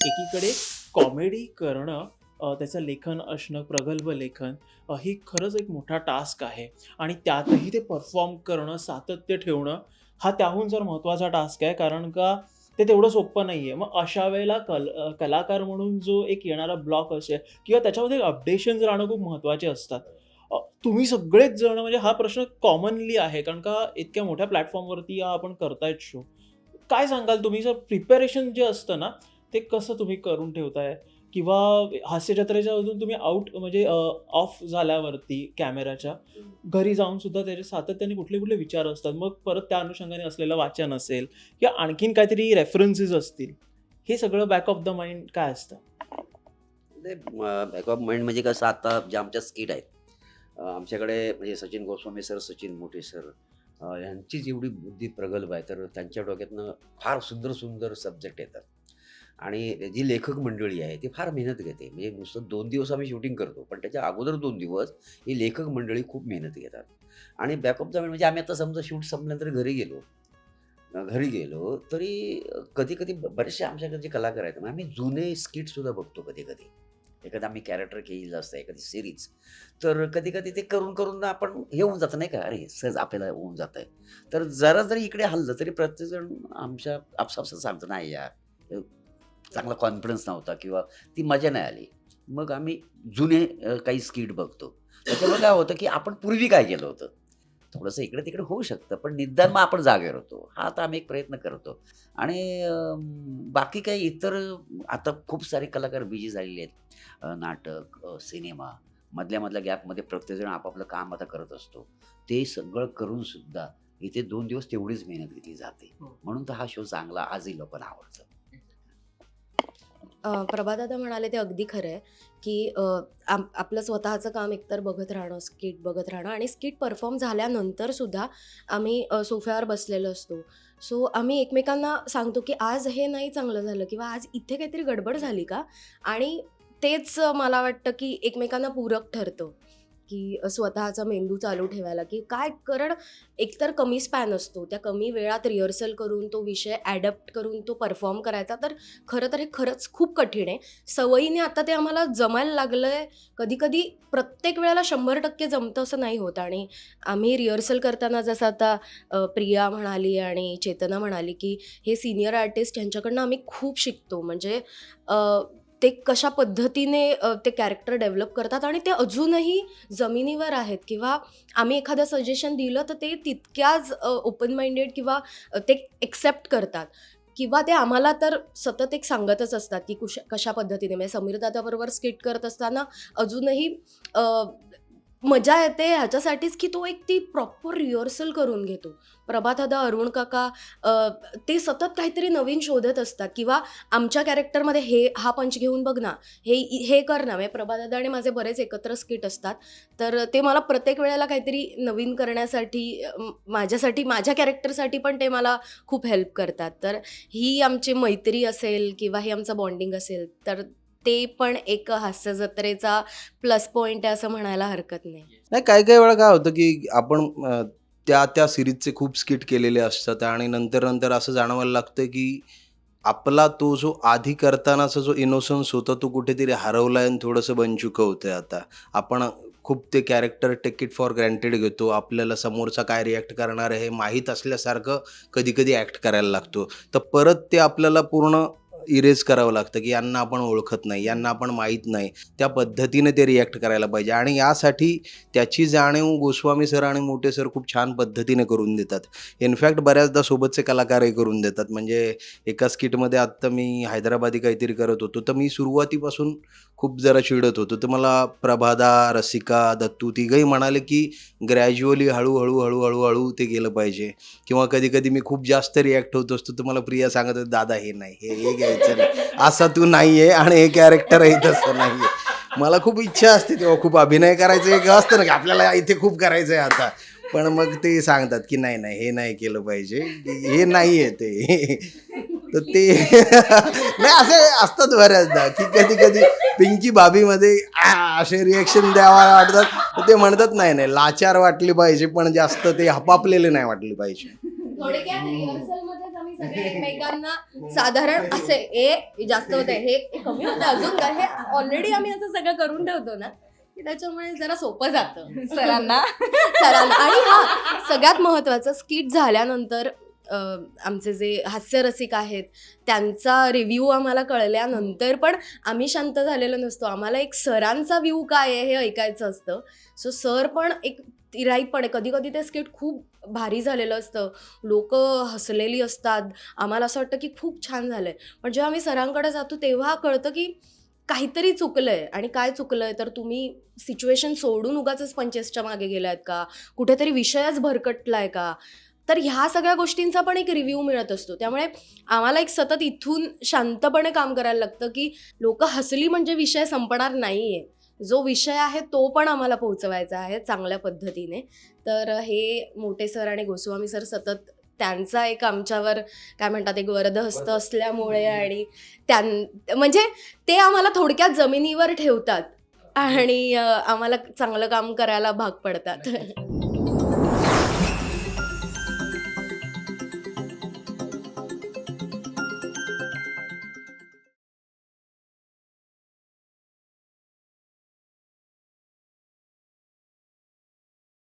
एकीकडे कॉमेडी करणं त्याचं लेखन असणं प्रगल्भ लेखन ही खरंच एक मोठा टास्क आहे. आणि त्यातही ते परफॉर्म करणं सातत्य ठेवणं हा त्याहून जर महत्त्वाचा टास्क आहे कारण का ते तेवढं सोपं नाही आहे मग अशा वेळेला कल कलाकार म्हणून जो एक येणारा ब्लॉक असेल किंवा त्याच्यामध्ये अपडेशन्स राहणं खूप महत्त्वाचे असतात तुम्ही सगळेच जण म्हणजे हा प्रश्न कॉमनली आहे कारण का इतक्या मोठ्या प्लॅटफॉर्मवरती आपण करतायत शो काय सांगाल तुम्ही? जर प्रिपेरेशन जे असतं ना ते कसं तुम्ही करून ठेवताय? किंवा हास्यजत्रेच्या अजून तुम्ही आउट म्हणजे ऑफ झाल्यावरती कॅमेराच्या घरी जाऊन सुद्धा त्याचे सातत्याने कुठले कुठले विचार असतात. मग परत त्या अनुषंगाने असलेलं वाचन असेल किंवा आणखीन काहीतरी रेफरन्सेस असतील हे सगळं बॅक ऑफ द माइंड काय असतं? बॅकअप माइंड म्हणजे कसं आता जे आमच्या स्किट आहेत. आमच्याकडे म्हणजे सचिन गोस्वामी सर सचिन मोठे सर अं, यांची जेवढी बुद्धी प्रगल्भ आहे तर त्यांच्या डोक्यातनं फार सुंदर सुंदर सब्जेक्ट येतात. आणि जी लेखक मंडळी आहे ती फार मेहनत घेते. म्हणजे नुसतं दोन दिवस आम्ही शूटिंग करतो पण त्याच्या अगोदर दोन दिवस ही लेखक मंडळी खूप मेहनत घेतात. आणि बॅकअप माइंड म्हणजे आम्ही आता समजा शूट संपल्यानंतर घरी गेलो घरी गेलो तरी कधी कधी बरेचसे आमच्याकडे जे कलाकार आहेत म्हणजे आम्ही जुने स्किटसुद्धा बघतो कधी कधी एखादा आम्ही कॅरेक्टर केलेलं असतं एखादी सिरीज तर कधी कधी ते करून करून आपण हे होऊन जातं नाही का? अरे सहज आपल्याला होऊन जात आहे तर जरा जरी इकडे हल्लं तरी प्रत्येकजण आमच्या आपसापसात सांगतो नाही यार चांगला कॉन्फिडन्स नव्हता किंवा ती मजा नाही आली. मग आम्ही जुने काही स्किट बघतो. त्याच्यामुळे काय होतं की आपण पूर्वी काय केलं होतं? थोडंसं इकडे तिकडे होऊ शकतं पण निदान मग आपण जागेवर होतो. हा आता आम्ही एक प्रयत्न करतो. आणि बाकी काही इतर आता खूप सारे कलाकार बिझी झालेले आहेत. नाटक सिनेमा मधल्या मधल्या गॅपमध्ये प्रत्येकजण आपापलं काम आता करत असतो. ते सगळं करून सुद्धा इथे दोन दिवस तेवढीच मेहनत घेतली जाते. हो. म्हणून तर हा शो चांगला आजही लोकांना आवडतो. प्रभादादा म्हणाले ते अगदी खरं आहे की आपलं स्वतःचं काम एकतर बघत राहणं स्किट बघत राहणं आणि स्किट परफॉर्म झाल्यानंतर सुद्धा आम्ही सोफ्यावर बसलेलो असतो. सो आम्ही एकमेकांना सांगतो की आज हे नाही चांगलं झालं किंवा आज इथे काहीतरी गडबड झाली का? आणि तेच मला वाटतं की एकमेकांना पूरक ठरतं. की स्वतःचा मेंदू चालू ठेवायला की काय कारण एकतर कमी स्पॅन असतो त्या कमी वेळात रिहर्सल करून तो विषय ॲडप्ट करून तो परफॉर्म करायचा तर खरं तर हे खरंच खूप कठीण आहे. सवयीने आता ते आम्हाला जमायला लागलं आहे कधीकधी प्रत्येक वेळेला शंभर टक्के जमतं असं नाही होत. आणि आम्ही रिहर्सल करताना जसं आता प्रिया म्हणाली आणि चेतना म्हणाली की हे सिनियर आर्टिस्ट यांच्याकडनं आम्ही खूप शिकतो. म्हणजे ते कशा पद्धतीने ते कॅरेक्टर डेव्हलप करतात आणि ते अजूनही जमिनीवर आहेत किंवा आम्ही एखादं सजेशन दिलं तर ते तितक्याच ओपन माइंडेड किंवा ते एक्सेप्ट करतात. किंवा ते आम्हाला तर सतत एक सांगतच असतात की कुश कशा पद्धतीने. म्हणजे समीर दादाबरोबर स्किट करत असताना अजूनही मजा येते ह्याच्यासाठीच की तो एक ती प्रॉपर रिहर्सल करून घेतो. प्रभात दादा अरुण काका ते सतत काहीतरी नवीन शोधत असतात किंवा आमच्या कॅरेक्टरमध्ये हे हा पंच घेऊन बघ ना हे हे कर ना म्हणजे आणि माझे बरेच एकत्र स्किट असतात. तर ते मला प्रत्येक वेळेला काहीतरी नवीन करण्यासाठी माझ्यासाठी माझ्या कॅरेक्टरसाठी पण ते मला खूप हेल्प करतात. तर ही आमची मैत्री असेल किंवा हे आमचं बॉन्डिंग असेल तर ते पण एक हास्य जत्रेचा प्लस पॉईंट आहे असं म्हणायला हरकत नाही. नाही काही काही वेळा काय होतं की आपण त्या त्या सिरीजचे खूप स्किट केलेले असतात आणि नंतर नंतर असं जाणवायला लागतं की आपला तो जो आधी करतानाचा जो इनोसन्स होता तो कुठेतरी हरवला आणि थोडंसं बनचुकं होतं आता. आपण खूप ते character take it for granted घेतो. आपल्याला समोरचा काय रिॲक्ट करणार आहे हे माहीत असल्यासारखं कधी कधी ॲक्ट करायला लागतो. तर परत ते आपल्याला पूर्ण इरेज करावं लागतं की यांना आपण ओळखत नाही यांना आपण माहीत नाही. त्या पद्धतीने ते रिॲक्ट करायला पाहिजे. आणि यासाठी त्याची जाणीव गोस्वामी सर आणि मोठे सर खूप छान पद्धतीने करून देतात. इनफॅक्ट बऱ्याचदा सोबतचे कलाकारही करून देतात. म्हणजे एका स्किटमध्ये आत्ता मी हैदराबादी काहीतरी करत होतो. तर मी सुरुवातीपासून खूप जरा चिडत होतो. तर मला प्रभादा रसिका दत्तू तिघही म्हणाले की ग्रॅज्युअली हळूहळू हळूहळू हळू ते गेलं पाहिजे. किंवा कधी कधी मी खूप जास्त रिॲक्ट होत असतो. तर मला प्रिया सांगत होती दादा हे नाही हे हे घ्यायचं नाही. असा तू नाही आहे आणि हे कॅरेक्टरही तसं नाही आहे मला खूप इच्छा असते तेव्हा खूप अभिनय करायचं एक असतं ना की आपल्याला इथे खूप करायचं आहे आता. पण मग ते सांगतात की नाही नाही हे नाही केलं पाहिजे. हे नाही आहे ते. तर ते नाही असे असतात बऱ्याचदा की कधी कधी पिंकी भाभीमध्ये आ, असे रिएक्शन द्यावा वाटतात. तर ते म्हणतात नाही नाही लाचार वाटली पाहिजे पण जास्त ते हपापलेले नाही वाटले पाहिजे. थोडक्यात रिहर्सलमध्येच आम्ही सगळे एकमेकांना साधारण असे ए जास्त होते हे कमी होतं अजून काय हे ऑलरेडी आम्ही असं सगळं करून ठेवतो ना की त्याच्यामुळे जरा सोपं जातं. सरांना. सरांना. आणि हा सगळ्यात महत्त्वाचं स्किट झाल्यानंतर आमचे जे हास्यरसिक आहेत त्यांचा रिव्ह्यू आम्हाला कळल्यानंतर पण आम्ही शांत झालेलो नसतो. आम्हाला एक सरांचा व्ह्यू काय आहे हे ऐकायचं असतं. सो सर पण एक तिराईपणे कधी कधी ते स्किट खूप भारी झालेलं असतं. लोक हसलेली असतात. आम्हाला असं वाटतं की खूप छान झालंय. पण जेव्हा आम्ही सरांकडे जातो तेव्हा कळतं की काहीतरी चुकलं आहे आणि काय चुकलं आहे तर तुम्ही सिच्युएशन सोडून उगाच पंचेसच्या मागे गेलायत का? कुठेतरी विषयच भरकटला आहे का? तर ह्या सगळ्या गोष्टींचा पण एक रिव्ह्यू मिळत असतो. त्यामुळे आम्हाला एक सतत इथून शांतपणे काम करायला लागतं की लोक हसली म्हणजे विषय संपणार नाही आहे जो विषय आहे तो पण आम्हाला पोहोचवायचा आहे चांगल्या पद्धतीने. तर हे मोठे सर आणि गोस्वामी सर सतत त्यांचा एक आमच्यावर काय म्हणतात एक वरदहस्त असल्यामुळे आणि त्यां म्हणजे ते आम्हाला थोडक्यात जमिनीवर ठेवतात आणि आम्हाला चांगलं काम करायला भाग पडतात.